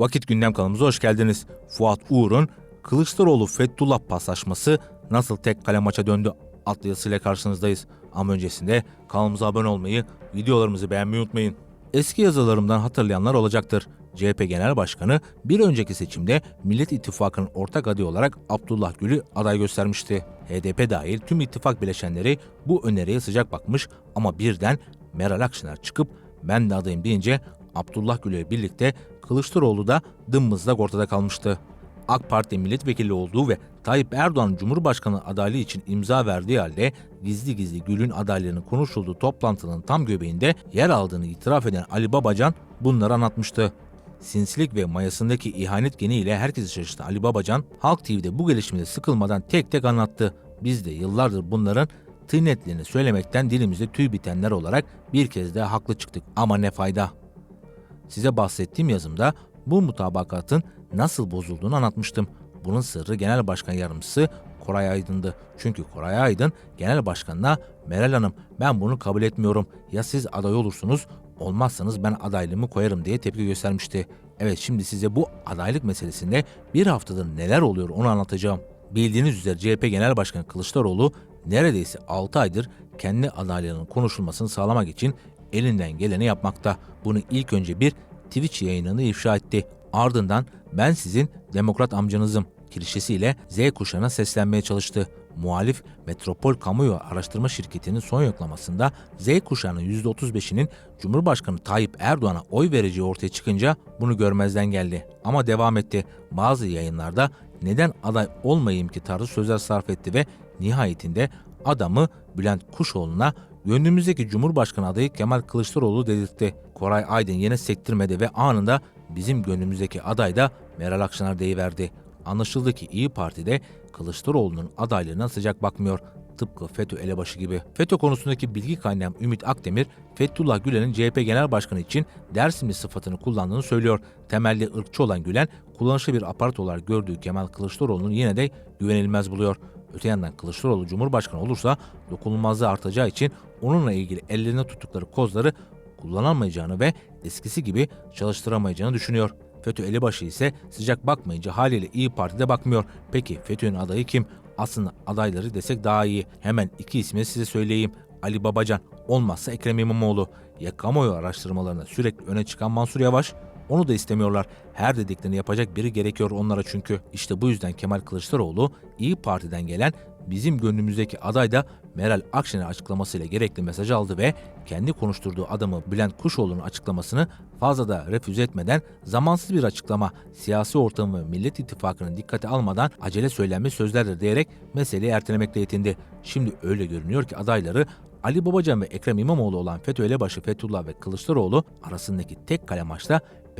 Vakit Gündem kanalımıza hoş geldiniz. Fuat Uğur'un Kılıçdaroğlu Fethullah paslaşması nasıl tek kale maça döndü adlı yazısıyla karşınızdayız. Ama öncesinde kanalımıza abone olmayı, videolarımızı beğenmeyi unutmayın. Eski yazılarımdan hatırlayanlar olacaktır. CHP Genel Başkanı bir önceki seçimde Millet İttifakı'nın ortak adayı olarak Abdullah Gül'ü aday göstermişti. HDP dahil tüm ittifak bileşenleri bu öneriye sıcak bakmış ama birden Meral Akşener çıkıp ben de adayım deyince Abdullah Gül ile birlikte Kılıçdaroğlu da dımızlak ortada kalmıştı. AK Parti milletvekili olduğu ve Tayyip Erdoğan Cumhurbaşkanı adaylığı için imza verdiği halde gizli gizli Gül'ün adaylığının konuşulduğu toplantının tam göbeğinde yer aldığını itiraf eden Ali Babacan bunları anlatmıştı. Sinsilik ve mayasındaki ihanet geniyle herkesi şaşırtan Ali Babacan, Halk TV'de bu gelişmeleri sıkılmadan tek tek anlattı. Biz de yıllardır bunların tıynetlerini söylemekten dilimizde tüy bitenler olarak bir kez daha haklı çıktık ama ne fayda. Size bahsettiğim yazımda bu mutabakatın nasıl bozulduğunu anlatmıştım. Bunun sırrı Genel Başkan Yardımcısı Koray Aydın'dı. Çünkü Koray Aydın Genel Başkanına Meral Hanım ben bunu kabul etmiyorum. Ya siz aday olursunuz olmazsanız ben adaylığımı koyarım diye tepki göstermişti. Evet şimdi size bu adaylık meselesinde bir haftadır neler oluyor onu anlatacağım. Bildiğiniz üzere CHP Genel Başkanı Kılıçdaroğlu neredeyse 6 aydır kendi adaylığının konuşulmasını sağlamak için elinden geleni yapmakta. Bunu ilk önce bir Twitch yayınını ifşa etti. Ardından ben sizin demokrat amcanızım klişesiyle Z kuşağına seslenmeye çalıştı. Muhalif Metropol Kamuoyu Araştırma Şirketi'nin son yoklamasında Z kuşağının %35'inin Cumhurbaşkanı Tayyip Erdoğan'a oy vereceği ortaya çıkınca bunu görmezden geldi. Ama devam etti. Bazı yayınlarda neden aday olmayayım ki tarzı sözler sarf etti ve nihayetinde adamı Bülent Kuşoğlu'na gönlümüzdeki Cumhurbaşkanı adayı Kemal Kılıçdaroğlu dedirtti. Koray Aydın yine sektirmedi ve anında bizim gönlümüzdeki aday da Meral Akşener deyiverdi. Anlaşıldı ki İyi Parti'de Kılıçdaroğlu'nun adaylığına sıcak bakmıyor. Tıpkı FETÖ elebaşı gibi. FETÖ konusundaki bilgi kaynağım Ümit Akdemir, Fethullah Gülen'in CHP Genel Başkanı için Dersimli sıfatını kullandığını söylüyor. Temelli ırkçı olan Gülen, kullanışlı bir aparat olarak gördüğü Kemal Kılıçdaroğlu'nu yine de güvenilmez buluyor. Öte yandan Kılıçdaroğlu Cumhurbaşkanı olursa dokunulmazlığı artacağı için onunla ilgili ellerine tuttukları kozları kullanamayacağını ve eskisi gibi çalıştıramayacağını düşünüyor. FETÖ elebaşı ise sıcak bakmayınca haliyle İyi Parti'de bakmıyor. Peki FETÖ'nün adayı kim? Aslında adayları desek daha iyi. Hemen iki ismi size söyleyeyim. Ali Babacan, olmazsa Ekrem İmamoğlu. Ya kamuoyu araştırmalarında sürekli öne çıkan Mansur Yavaş, onu da istemiyorlar. Her dediklerini yapacak biri gerekiyor onlara çünkü. İşte bu yüzden Kemal Kılıçdaroğlu İyi Parti'den gelen bizim gönlümüzdeki aday da Meral Akşener açıklamasıyla gerekli mesaj aldı ve kendi konuşturduğu adamı Bülent Kuşoğlu'nun açıklamasını fazla da refüze etmeden zamansız bir açıklama, siyasi ortamı ve Millet İttifakı'nın dikkate almadan acele söylenmiş sözlerdir diyerek meseleyi ertelemekle yetindi. Şimdi öyle görünüyor ki adayları Ali Babacan ve Ekrem İmamoğlu olan FETÖ elebaşı Fethullah ve Kılıçdaroğlu arasındaki tek kale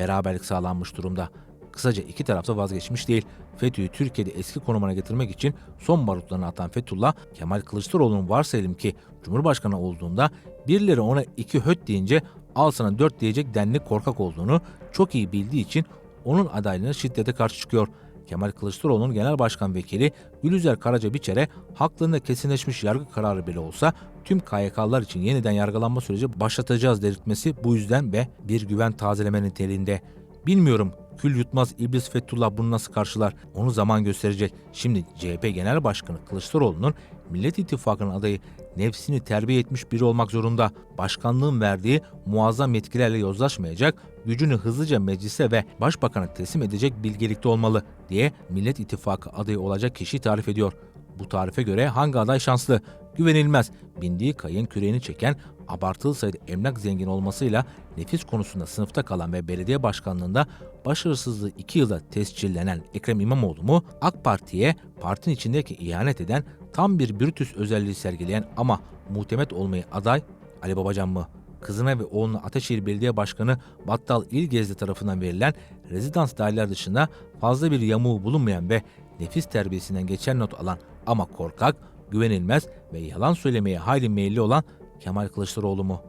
beraberlik sağlanmış durumda. Kısaca iki tarafta vazgeçmiş değil. FETÖ'yü Türkiye'de eski konumuna getirmek için son barutlarını atan Fethullah, Kemal Kılıçdaroğlu'nun varsayalım ki Cumhurbaşkanı olduğunda birileri ona iki höt deyince al sana dört diyecek denli korkak olduğunu çok iyi bildiği için onun adaylığına şiddete karşı çıkıyor. Kemal Kılıçdaroğlu'nun genel başkan vekili Gülüzer Karaca Biçer'e haklarında kesinleşmiş yargı kararı bile olsa tüm KYK'lar için yeniden yargılanma süreci başlatacağız delirtmesi bu yüzden ve bir güven tazeleme niteliğinde. Bilmiyorum kül yutmaz İblis Fethullah bunu nasıl karşılar onu zaman gösterecek. Şimdi CHP Genel Başkanı Kılıçdaroğlu'nun Millet İttifakı'nın adayı nefsini terbiye etmiş biri olmak zorunda. Başkanlığın verdiği muazzam yetkilerle yozlaşmayacak, gücünü hızlıca meclise ve başbakana teslim edecek bilgelikte olmalı diye Millet İttifakı adayı olacak kişi tarif ediyor. Bu tarife göre hangi aday şanslı? Güvenilmez. Bindiği kayın küreğini çeken, abartılı sayıda emlak zengin olmasıyla nefis konusunda sınıfta kalan ve belediye başkanlığında başarısızlığı 2 yılda tescillenen Ekrem İmamoğlu mu, AK Parti'ye partinin içindeki ihanet eden tam bir Brutus özelliği sergileyen ama muhtemet olmayı aday Ali Babacan mı? Kızına ve oğluna Ataşehir Belediye Başkanı Battal İlgezdi tarafından verilen rezidans daireler dışında fazla bir yamuğu bulunmayan ve nefis terbiyesinden geçen not alan ama korkak, güvenilmez ve yalan söylemeye hayli meyilli olan Kemal Kılıçdaroğlu mu?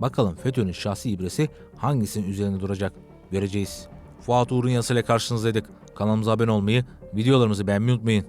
Bakalım FETÖ'nün şahsi ibresi hangisinin üzerinde duracak göreceğiz. Fuat Uğur'un yazısıyla karşınızdaydık. Kanalımıza abone olmayı, videolarımızı beğenmeyi unutmayın.